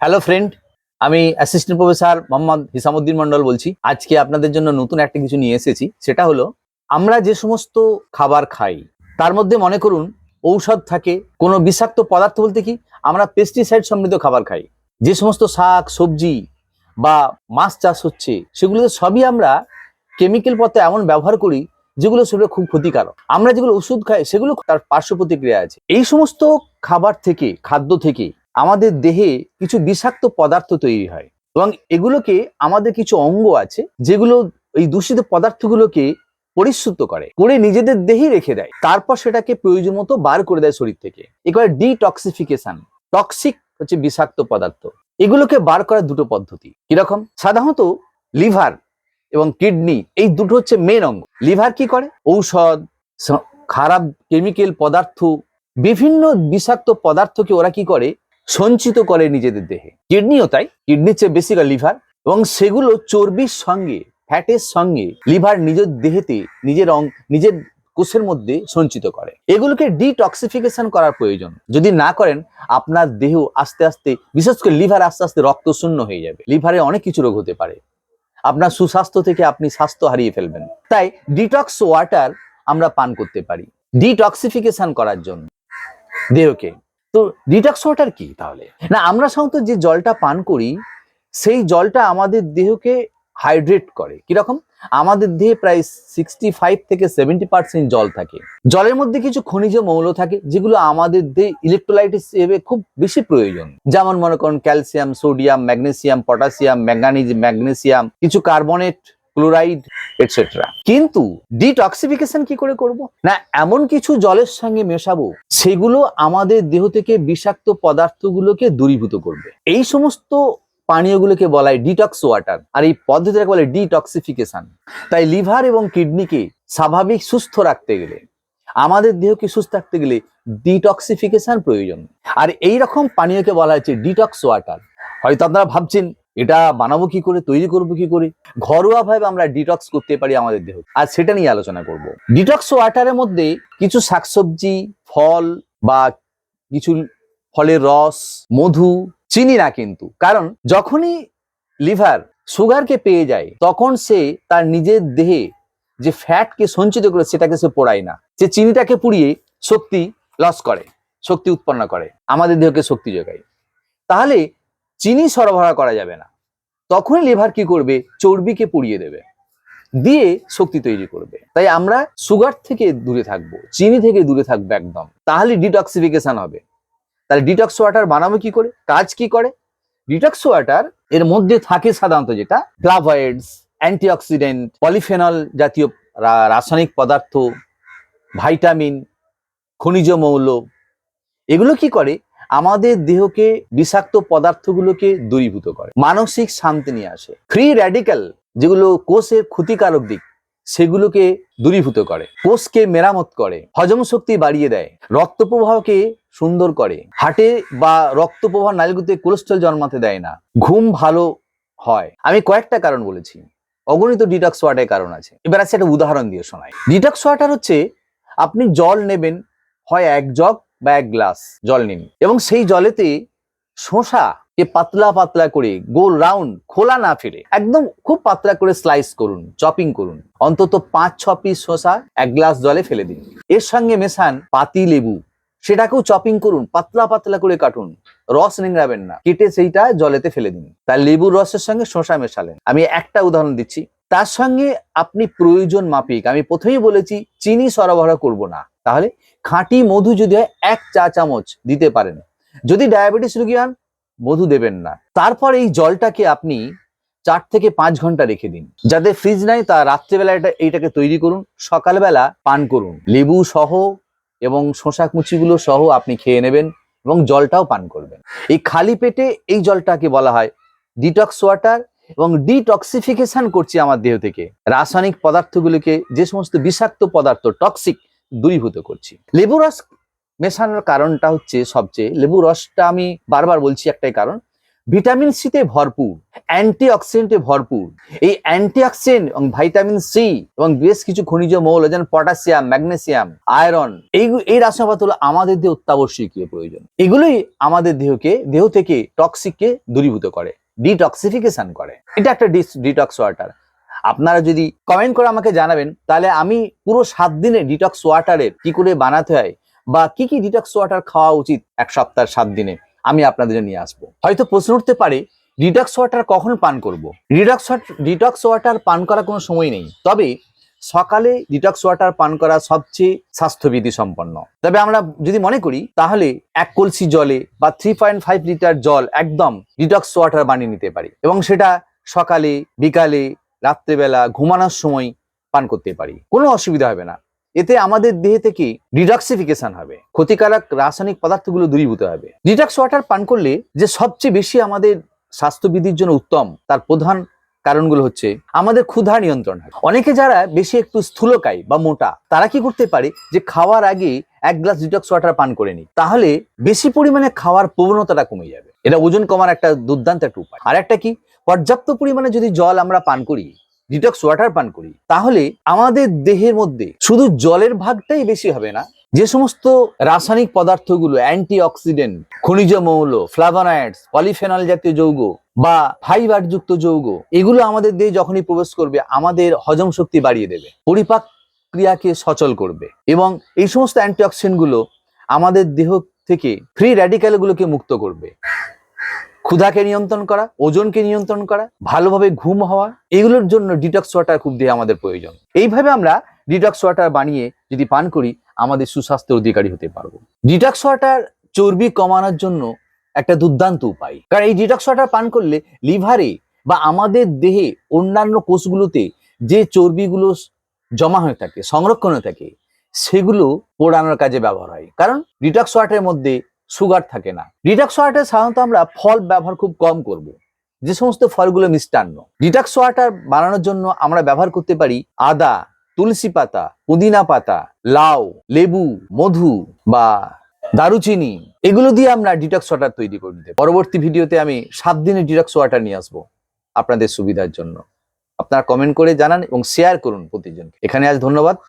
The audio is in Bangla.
হ্যালো ফ্রেন্ড আমি অ্যাসিস্ট্যান্ট প্রফেসর মোহাম্মদ হিসামুদ্দিন মন্ডল বলছি। আজকে আপনাদের জন্য নতুন একটা কিছু নিয়ে এসেছি। সেটা হলো, আমরা যে সমস্ত খাবার খাই, তার মধ্যে মনে করুন, ঔষধ থাকে, কোনো বিষাক্ত পদার্থ বলতে কি, আমরা পেস্টিসাইড সমৃদ্ধ খাবার খাই। যে সমস্ত শাক, সবজি বা মাছ চাষ হচ্ছে সেগুলোতে সবই আমরা কেমিক্যাল পথে এমন ব্যবহার করি, যেগুলো সেগুলো খুব ক্ষতিকারক। আমরা যেগুলো ওষুধ খাই, সেগুলো তার পার্শ্ব প্রতিক্রিয়া আছে। এই সমস্ত খাবার থেকে, খাদ্য থেকে আমাদের দেহে কিছু বিষাক্ত পদার্থ তৈরি হয় এবং এগুলোকে আমাদের কিছু অঙ্গ আছে যেগুলো এই দূষিত পদার্থগুলোকে পরিশুদ্ধ করে করে নিজেদের দেহেই রেখে দেয়। তারপর সেটাকে প্রয়োজন মতো বার করে দেয় শরীর থেকে। এবার ডিটক্সিফিকেশন টক্সিক হচ্ছে বিষাক্ত পদার্থ। এগুলোকে বার করার দুটো পদ্ধতি। কীরকম? সাধারণত লিভার এবং কিডনি এই দুটো হচ্ছে মেন অঙ্গ। লিভার কি করে? ঔষধ খারাপ কেমিক্যাল পদার্থ, বিভিন্ন বিষাক্ত পদার্থকে ওরা কি করে? সঞ্চিত করে নিজেদের দেহে। কিডনিও তাই, কিডনির চেয়ে বেশি লিভার এবং সেগুলো চর্বির সঙ্গে ফ্যাটের সঙ্গে লিভার নিজের দেহেতে, নিজের অং, নিজের কোষের মধ্যে সঞ্চিত করে। এগুলোকে ডিটক্সিফিকেশন করার প্রয়োজন। যদি না করেন, আপনার দেহ আস্তে আস্তে, বিশেষ করে লিভার আস্তে আস্তে রক্ত শূন্য হয়ে যাবে। লিভারে অনেক কিছু রোগ হতে পারে। আপনার সুস্বাস্থ্য থেকে আপনি স্বাস্থ্য হারিয়ে ফেলবেন। তাই ডিটক্স ওয়াটার আমরা পান করতে পারি। ডিটক্সিফিকেশন করার জন্য। দেহকে তো ডিটক্স ওয়াটার কি তাহলে? না, আমরা সাধারণত যে জলটা পান করি, সেই জলটা আমাদের দেহকে হাইড্রেট করে। কীরকম? আমাদের দেহে প্রায় সিক্সটি ফাইভ থেকে সেভেন্টি পার্সেন্ট জল থাকে। জলের মধ্যে কিছু খনিজ মৌল থাকে, যেগুলো আমাদের দেহে ইলেকট্রোলাইট হিসেবে খুব বেশি প্রয়োজন। যেমন মনে করুন calcium sodium magnesium potassium manganese magnesium কিছু কার্বনেট ক্লোরাইড এটসেট্রা কিন্তু ডিটক্সিফিকেশন কি করে করব? না, এমন কিছু জলের সঙ্গে মেশাবো, সেগুলো আমাদের দেহ থেকে বিষাক্ত পদার্থগুলোকে দূরীভূত করবে। এই সমস্ত পানীয়গুলোকে বলা হয় ডিটক্স ওয়াটার আর এই পদ্ধতিটাকে বলে ডিটক্সিফিকেশন তাই লিভার এবং কিডনিকে স্বাভাবিক সুস্থ রাখতে গেলে, আমাদের দেহকে সুস্থ রাখতে গেলে ডিটক্সিফিকেশন প্রয়োজন। আর এই রকম পানীয়কে বলা হয়েছে ডিটক্স ওয়াটার হয়তো আপনারা ভাবছেন এটা বানাবো কি করে, তৈরি করব কি করে? ঘরোয়া ভাবে আমরা ডিটক্স করতে পারি আমাদের দেহ। আর সেটা নিয়ে আলোচনা করব। ডিটক্স ওয়াটারের মধ্যে কিছু শাকসবজি, ফল বা কিছু ফলের রস, মধু, চিনি না কিন্তু। কারণ যখনই লিভার সুগারকে পেয়ে যায়, তখন সে তার নিজের দেহে যে ফ্যাটকে সঞ্চিত করে সেটাকে সে পোড়ায় না। সে চিনিটাকে পুড়িয়ে শক্তি লস করে, শক্তি উৎপন্ন করে, আমাদের দেহকে শক্তি যোগায়। তাহলে চিনি সরবরাহ করা যাবে না। তখনই লিভার কি করবে? চর্বিকে পুড়িয়ে দেবে। দিয়ে শক্তি তৈরি করবে। তাই আমরা সুগার থেকে দূরে থাকব, চিনি থেকে দূরে থাকব একদম। তাহলে ডিটক্সিফিকেশন হবে। তাহলে ডিটক্স ওয়াটার বানাবো কি করে? কাজ কি করে? ডিটক্স ওয়াটার এর মধ্যে থাকে সাধারণত যেটা ফ্লাভয়েডস অ্যান্টিঅক্সিডেন্ট পলিফেনল জাতীয় রাসায়নিক পদার্থ ভাইটামিন খনিজ মৌল। এগুলো কি করে? আমাদের দেহকে বিষাক্ত পদার্থগুলোকে দূরীভূত করে, মানসিক শান্তি নিয়ে আসে। ফ্রি র্যাডিক্যাল যেগুলো কোষের ক্ষতিকারক দিক, সেগুলোকে দূরীভূত করে, কোষকে মেরামত করে, হজম শক্তি বাড়িয়ে দেয়, রক্ত প্রবাহকে সুন্দর করে। হাটে বা রক্ত প্রবাহ নালীগুলোতে কোলেস্ট্রল জন্মাতে দেয় না, ঘুম ভালো হয়। আমি কয়েকটা কারণ বলেছি, অগণিত ডিটক্স ওয়াটারের কারণ আছে। এবার আছে একটা উদাহরণ দিয়ে শোনায় ডিটক্স ওয়াটার হচ্ছে, আপনি জল নেবেন, হয় এক জগ বা এক গ্লাস জল নিন। এবং সেই জলেতে শশাকে পাতলা পাতলা করে গোল রাউন্ড খোলা না ফেলে একদম খুব পাতলা করে স্লাইস করুন, চপিং করুন। অন্তত পাঁচ, ছ পিস শশা এক গ্লাস জলে ফেলে দিন। এর সঙ্গে মেশান পাতি লেবু, সেটাকেও চপিং করুন, পাতলা পাতলা করে কাটুন। রস নিংড়াবেন না, কেটে সেইটা জলেতে ফেলে দিন। তার লেবুর রসের সঙ্গে শশা মেশালেন। আমি একটা উদাহরণ দিচ্ছি। তার সঙ্গে আপনি প্রয়োজন মাফিক। আমি প্রথমেই বলেছি, চিনি সরবরাহ করব না। তাহলে খাঁটি মধু যদি হয়, এক চা চামচ দিতে পারেন। যদি ডায়াবেটিস রোগী হন, মধু দেবেন না। তারপর এই জলটাকে আপনি চার থেকে পাঁচ ঘণ্টা রেখে দিন। যাদের ফ্রিজ নাই, তা রাত্রেবেলা এটা, এইটাকে তৈরি করুন, সকালবেলা পান করুন। লেবু সহ এবং শশা কুচিগুলো সহ আপনি খেয়ে নেবেন এবং জলটাও পান করবেন। এই খালি পেটে এই জলটাকে বলা হয়, ডিটক্স ওয়াটার এবং ডিটক্সিফিকেশন করছি আমার দেহ থেকে। রাসায়নিক পদার্থগুলোকে, যে সমস্ত বিষাক্ত পদার্থ টক্সিক দূরীভূত করছি। লেবু রস মেশানোর কারণটা হচ্ছে সবচেয়ে। লেবু রসটা আমি বারবার বলছি একটাই কারণ ভিটামিন সিতে ভরপুর অ্যান্টি অক্সিডেন্টে ভরপুর। এই অ্যান্টি অক্সিডেন্ট এবং ভাইটামিন সি এবং বেশ কিছু খনিজ মৌল, যেমন পটাশিয়াম ম্যাগনেসিয়াম আয়রন এই এই রাসায়নিক আমাদের দেহে অত্যাবশ্যকীয় প্রয়োজন। এগুলোই আমাদের দেহকে, দেহ থেকে টক্সিককে দূরীভূত করে। ডিটক্সিফিকেশন করে। এটা একটা ডিটক্স ওয়াটার আপনারা যদি কমেন্ট করে আমাকে জানাবেন, তাহলে আমি পুরো সাত দিনে ডিটক্স ওয়াটারের কি করে বানাতে হয় বা কি কি ডিটক্স ওয়াটার খাওয়া উচিত এক সপ্তাহ, সাত দিনে, আমি আপনাদের নিয়ে আসব। হয়তো প্রশ্ন উঠতে পারে ডিটক্স ওয়াটার কখন পান করব? ডিটক্স ডিটক্স ওয়াটার পান করার কোনো সময় নেই। তবে সকালে ডিটক্স ওয়াটার পান করা সবচেয়ে স্বাস্থ্যবিধি সম্পন্ন। তবে আমরা যদি মনে করি, তাহলে এক কলসি জলে বা থ্রি পয়েন্ট ফাইভ লিটার জল একদম ডিটক্স ওয়াটার বানিয়ে নিতে পারি এবং সেটা সকালে, বিকালে, রাত্রেবেলা ঘুমানোর সময় পান করতে পারি। কোনো অসুবিধা হবে না। এতে আমাদের দেহ থেকে ডিডক্সিফিকেশন হবে, ক্ষতিকারক রাসায়নিক পদার্থগুলো দূরীভূত হবে। ডিটক্স ওয়াটার পান করলে যে সবচেয়ে বেশি আমাদের স্বাস্থ্যবিধির জন্য উত্তম, তার প্রধান কারণগুলো হচ্ছে আমাদের ক্ষুধা নিয়ন্ত্রণ হয় অনেকে যারা বেশি একটু স্থূলকায় বা মোটা, তারা কি করতে পারে যে খাওয়ার আগে এক গ্লাস ডিটক্স ওয়াটার পান করে নি তাহলে বেশি পরিমাণে খাওয়ার প্রবণতাটা কমে যাবে। এটা ওজন কমার একটা দুর্দান্ত একটা উপায়। আর একটা কি? পর্যাপ্ত পরিমাণে যদি জল আমরা পান করি, ডিটক্স ওয়াটার পান করি, তাহলে আমাদের দেহের মধ্যে শুধু জলের ভাগটাই বেশি হবে না, যে সমস্ত রাসায়নিক পদার্থগুলো অ্যান্টি অক্সিডেন্ট খনিজ মৌল ফ্লাভোনয়েডস পলিফেনল জাতীয় যৌগ বা ফাইবার যুক্ত যৌগ, এগুলো আমাদের দেহে যখনই প্রবেশ করবে, আমাদের হজম শক্তি বাড়িয়ে দেবে, পরিপাক ক্রিয়াকে সচল করবে এবং এই সমস্ত অ্যান্টিঅক্সিডেন্টগুলো আমাদের দেহ থেকে ফ্রি র্যাডিক্যালগুলোকে মুক্ত করবে। ক্ষুধাকে নিয়ন্ত্রণ করা, ওজনকে নিয়ন্ত্রণ করা, ভালোভাবে ঘুম হওয়া, এগুলোর জন্য ডিটক্স ওয়াটার খুব দেহে আমাদের প্রয়োজন। এইভাবে আমরা ডিটক্স ওয়াটার বানিয়ে যদি পান করি, আমাদের সুস্বাস্থ্যের অধিকারী হতে পারব। ডিটক্স ওয়াটার চর্বি কমানোর জন্য একটা দুর্দান্ত উপায়। কারণ এই ডিটক্স ওয়াটার পান করলে লিভারে বা আমাদের দেহে অন্যান্য কোষগুলোতে যে চর্বিগুলো জমা হয়ে থাকে, সংরক্ষণ হয়ে থাকে, সেগুলো পোড়ানোর কাজে ব্যবহার হয়। কারণ ডিটক্স ওয়াটারের মধ্যে সুগার থাকে না। ডিটক্স ওয়াটার সাধারণত আমরা ফল ব্যবহার খুব কম করব। যে সমস্ত ফলগুলো মিষ্টান্ন। ডিটক্স ওয়াটার বানানোর জন্য আমরা ব্যবহার করতে পারি আদা, তুলসী পাতা, পুদিনা পাতা, লাউ, লেবু, মধু বা দারুচিনি, এগুলো দিয়ে আমরা ডিটক্স ওয়াটার তৈরি করে নিতে। পরবর্তী ভিডিওতে আমি সাত দিনের ডিটক্স ওয়াটার নিয়ে আসব আপনাদের সুবিধার জন্য। আপনারা কমেন্ট করে জানান এবং শেয়ার করুন প্রতিজনকে। এখানে আজ ধন্যবাদ।